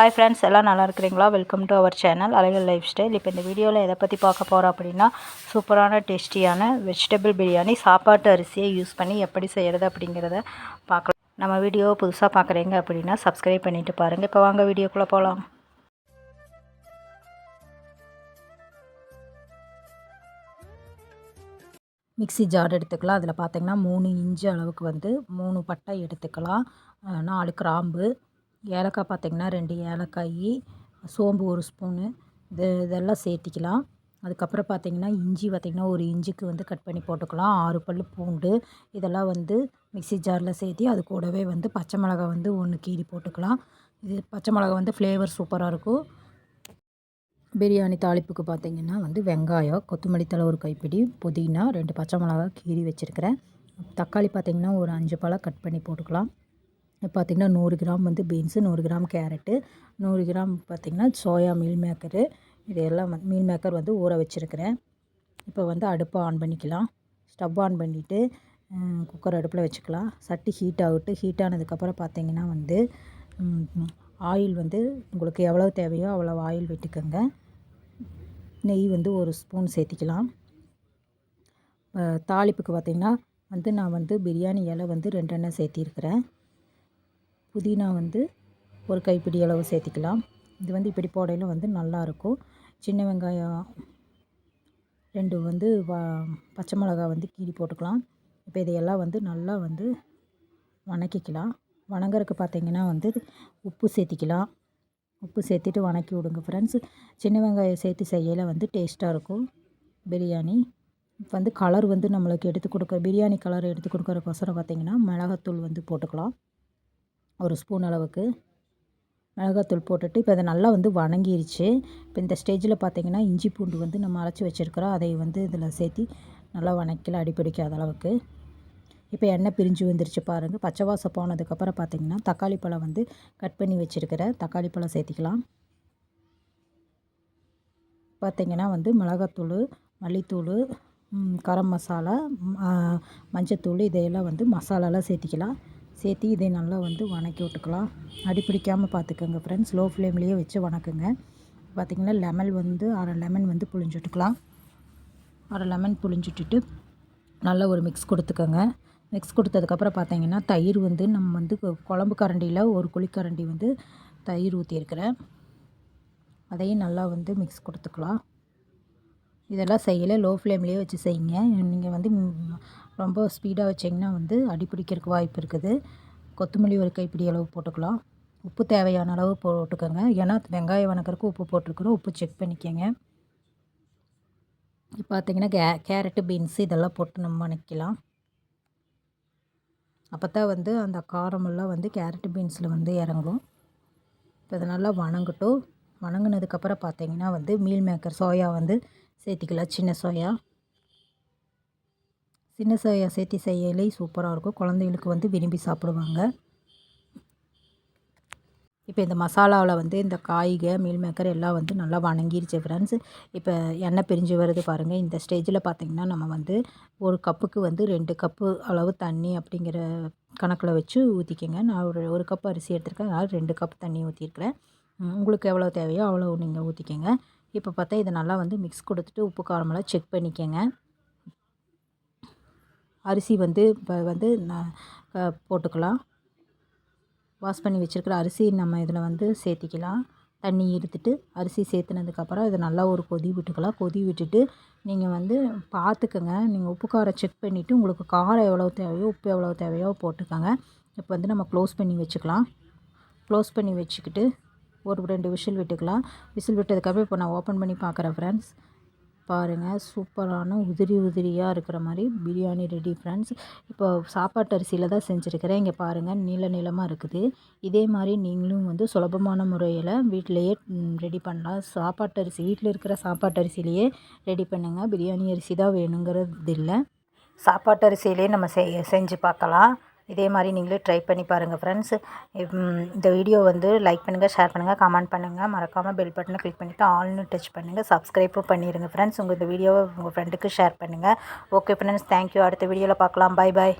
Hi friends எல்லாம் நல்லா இருக்கிறீங்களா? Welcome to our channel Alaigal lifestyle இப்போ இந்த வீடியோவில் எதை பற்றி பார்க்க போகிறோம் அப்படின்னா சூப்பரான டேஸ்டியான வெஜிடபிள் பிரியாணி சாப்பாட்டு அரிசியை யூஸ் பண்ணி எப்படி செய்கிறது அப்படிங்கிறத பார்க்கலாம். நம்ம வீடியோ புதுசாக பார்க்குறீங்க அப்படின்னா சப்ஸ்கிரைப் பண்ணிவிட்டு பாருங்கள் இப்போ வாங்க வீடியோக்குள்ளே போகலாம் மிக்ஸி ஜார் எடுத்துக்கலாம். அதில் பார்த்திங்கன்னா மூணு இன்ச்சு அளவுக்கு வந்து மூணு பட்டை எடுத்துக்கலாம். நாலு கிராம்பு ஏலக்காய் பார்த்தீங்கன்னா ரெண்டு ஏலக்காய் சோம்பு ஒரு ஸ்பூனு இது இதெல்லாம் சேர்த்திக்கலாம். அதுக்கப்புறம் பார்த்தீங்கன்னா இஞ்சி பார்த்திங்கன்னா ஒரு இஞ்சிக்கு வந்து கட் பண்ணி போட்டுக்கலாம். ஆறு பல் பூண்டு இதெல்லாம் வந்து மிக்ஸி ஜாரில் சேர்த்தி அது கூடவே வந்து பச்சை மிளகா வந்து ஒன்று கீறி போட்டுக்கலாம். இது பச்சை மிளகா வந்து ஃப்ளேவர் சூப்பராக இருக்கும். பிரியாணி தாளிப்புக்கு பார்த்திங்கன்னா வந்து வெங்காயம் கொத்தமல்லி தழை ஒரு கைப்பிடி புதினா ரெண்டு பச்சை மிளகா கீறி வச்சுருக்கிறேன். தக்காளி பார்த்திங்கன்னா ஒரு அஞ்சு பழம் கட் பண்ணி போட்டுக்கலாம். பார்த்திங்கன்னா நூறு கிராம் வந்து பீன்ஸு நூறு கிராம் கேரட்டு நூறு கிராம் பார்த்திங்கன்னா சோயா மீல் மேக்கரு. இது எல்லாம் வந்து மீல் மேக்கர் வந்து ஊற வச்சுருக்கிறேன். இப்போ வந்து அடுப்பை ஆன் பண்ணிக்கலாம். ஸ்டவ் ஆன் பண்ணிவிட்டு குக்கர் அடுப்பில் வச்சுக்கலாம். சட்டி ஹீட் ஆகிட்டு ஹீட் ஆனதுக்கப்புறம் பார்த்திங்கன்னா வந்து ஆயில் வந்து உங்களுக்கு எவ்வளோ தேவையோ அவ்வளோ ஆயில் விட்டுக்கோங்க. நெய் வந்து ஒரு ஸ்பூன் சேர்த்திக்கலாம். தாளிப்புக்கு பார்த்திங்கன்னா வந்து நான் வந்து பிரியாணி இலை வந்து ரெண்டெண்ணெய் சேர்த்திருக்கிறேன். புதினா வந்து ஒரு கைப்பிடி அளவு சேர்த்திக்கலாம். இது வந்து இப்படி போடையில் வந்து நல்லாயிருக்கும் சின்ன வெங்காயம் ரெண்டு வந்து வ பச்சை மிளகா வந்து கீழி போட்டுக்கலாம். இப்போ இதையெல்லாம் வந்து நல்லா வந்து வணக்கிக்கலாம். வணங்குறதுக்கு பார்த்திங்கன்னா வந்து உப்பு சேர்த்திக்கலாம். உப்பு சேர்த்துட்டு வணக்கி விடுங்க ஃப்ரெண்ட்ஸ் சின்ன வெங்காயம் சேர்த்து செய்யலை வந்து டேஸ்ட்டாக இருக்கும். பிரியாணி இப்போ வந்து கலர் வந்து நம்மளுக்கு எடுத்து கொடுக்க பிரியாணி கலர் எடுத்து கொடுக்குறக்கோசரம் பார்த்திங்கன்னா மிளகாத்தூள் வந்து போட்டுக்கலாம். ஒரு ஸ்பூன் அளவுக்கு மிளகாத்தூள் போட்டுட்டு இப்போ அதை நல்லா வந்து வணங்கிருச்சு. இப்போ இந்த ஸ்டேஜில் பார்த்திங்கன்னா இஞ்சி பூண்டு வந்து நம்ம அரைச்சி வச்சுருக்கிறோம். அதை வந்து இதில் சேர்த்தி நல்லா வணக்கில அடிப்பிடிக்காத அளவுக்கு. இப்போ எண்ணெய் பிரிஞ்சு வந்துருச்சு பாருங்கள் பச்சை வாசம் போனதுக்கப்புறம் பார்த்திங்கன்னா தக்காளி பழம் வந்து கட் பண்ணி வச்சுருக்கிற தக்காளி பழம் சேர்த்திக்கலாம். பார்த்திங்கன்னா வந்து மிளகாத்தூள் மல்லித்தூள் கரம் மசாலா மஞ்சத்தூள் இதையெல்லாம் வந்து மசாலாலாம் சேர்த்திக்கலாம். சேர்த்து இதை நல்லா வந்து வணக்கி விட்டுக்கலாம். அடி பிடிக்காமல் பார்த்துக்கோங்க ஃப்ரெண்ட்ஸ் லோ ஃப்ளேம்லேயே வச்சு வணக்குங்க. பார்த்திங்கன்னா லெமன் வந்து அரை லெமன் வந்து புளிஞ்சுட்டுக்கலாம் அரை லெமன் புளிஞ்சுட்டுட்டு நல்லா ஒரு மிக்ஸ் கொடுத்துக்கோங்க. மிக்ஸ் கொடுத்ததுக்கப்புறம் பார்த்தீங்கன்னா தயிர் வந்து நம்ம வந்து குழம்பு கரண்டியில் ஒரு குழிக்கரண்டி வந்து தயிர் ஊற்றியிருக்கிறேன் அதையும் நல்லா வந்து மிக்ஸ் கொடுத்துக்கலாம். இதெல்லாம் செய்யலை லோ ஃப்ளேம்லேயே வச்சு செய்யுங்க. நீங்கள் வந்து ரொம்ப ஸ்பீடாக வச்சிங்கன்னா வந்து அடி பிடிக்கிறதுக்கு வாய்ப்பு இருக்குது. கொத்தமல்லி ஒரு கைப்பிடி அளவு போட்டுக்கலாம். உப்பு தேவையான அளவு போட்டுக்கோங்க. ஏன்னா வெங்காயம் வணக்கறக்கு உப்பு போட்டிருக்குறோம். உப்பு செக் பண்ணிக்கோங்க. இப்போ பார்த்தீங்கன்னா கே கேரட்டு பீன்ஸு இதெல்லாம் போட்டு நம்ம வணக்கலாம் அப்போ தான் வந்து அந்த காரமெல்லாம் வந்து கேரட்டு பீன்ஸில் வந்து இறங்கும். இப்போ இதை நல்லா வணங்கட்டும். வணங்கினதுக்கப்புறம் பார்த்தீங்கன்னா வந்து மீல் மேக்கர் சோயா வந்து சேர்த்திக்கலாம். சின்ன சோயா சின்ன சோயா சேர்த்தி செய்யலே சூப்பராக இருக்கும். குழந்தைகளுக்கு வந்து விரும்பி சாப்பிடுவாங்க. இப்போ இந்த மசாலாவில் வந்து இந்த காய்க மீல் மேக்கர் எல்லாம் வந்து நல்லா வணங்கிருச்சு ஃப்ரெண்ட்ஸ் இப்போ எண்ணெய் பிரிஞ்சு வருது பாருங்கள் இந்த ஸ்டேஜில் பார்த்திங்கன்னா நம்ம வந்து ஒரு கப்புக்கு வந்து ரெண்டு கப்பு அளவு தண்ணி அப்படிங்கிற கணக்கில் வச்சு ஊற்றிக்கங்க நான் ஒரு ஒரு கப் அரிசி எடுத்திருக்கேன். அதனால் ரெண்டு கப் தண்ணி ஊற்றிருக்கிறேன் உங்களுக்கு எவ்வளோ தேவையோ அவ்வளோ நீங்கள் ஊற்றிக்கங்க இப்போ பார்த்தா இதை நல்லா வந்து மிக்ஸ் கொடுத்துட்டு உப்பு காரமெல்லாம் செக் பண்ணிக்கோங்க. அரிசி வந்து இப்போ வந்து போட்டுக்கலாம். வாஷ் பண்ணி வச்சுருக்கிற அரிசி நம்ம இதில் வந்து சேர்த்திக்கலாம். தண்ணி எடுத்துட்டு அரிசி சேர்த்துனதுக்கப்புறம் இதை நல்லா ஒரு கொதி விட்டுக்கலாம். கொதி விட்டுட்டு நீங்கள் வந்து பார்த்துக்கங்க. நீங்கள் உப்பு காரம் செக் பண்ணிவிட்டு உங்களுக்கு காரம் எவ்வளோ தேவையோ உப்பு எவ்வளோ தேவையோ போட்டுக்கோங்க. இப்போ வந்து நம்ம க்ளோஸ் பண்ணி வச்சுக்கலாம். க்ளோஸ் பண்ணி வச்சுக்கிட்டு ஒரு ரெண்டு விசில் விட்டுக்கலாம். விசில் விட்டதுக்கப்புறம் இப்போ நான் ஓப்பன் பண்ணி பார்க்குறேன் ஃப்ரெண்ட்ஸ் பாருங்கள் சூப்பரான உதிரி உதிரியாக இருக்கிற மாதிரி பிரியாணி ரெடி ஃப்ரெண்ட்ஸ் இப்போ சாப்பாட்டு அரிசியில் தான் செஞ்சுருக்கிறேன். இங்கே பாருங்கள் நீள நீளமாக இருக்குது. இதே மாதிரி நீங்களும் வந்து சுலபமான முறையில் வீட்டிலையே ரெடி பண்ணலாம். சாப்பாட்டு அரிசி வீட்டில் இருக்கிற சாப்பாட்டு அரிசிலேயே ரெடி பண்ணுங்கள் பிரியாணி அரிசி தான் வேணுங்கிறது இல்லை சாப்பாட்டு அரிசியிலே நம்ம செய்ய செஞ்சு பார்க்கலாம். இதே மாதிரி நீங்களே ட்ரை பண்ணி பாருங்கள் ஃப்ரெண்ட்ஸ் இந்த வீடியோ வந்து லைக் பண்ணுங்கள் ஷேர் பண்ணுங்கள் கமெண்ட் பண்ணுங்கள் மறக்காமல் பெல் பட்டனை கிளிக் பண்ணிவிட்டு ஆல்னு டச் பண்ணுங்கள் சப்ஸ்கிரைப்பும் பண்ணிடுங்க ஃப்ரெண்ட்ஸ் உங்கள் இந்த வீடியோவை உங்கள் ஃப்ரெண்டுக்கு ஷேர் பண்ணுங்கள் ஓகே ஃப்ரெண்ட்ஸ் தேங்க்யூ அடுத்த வீடியோவில் பார்க்கலாம். பாய் பாய்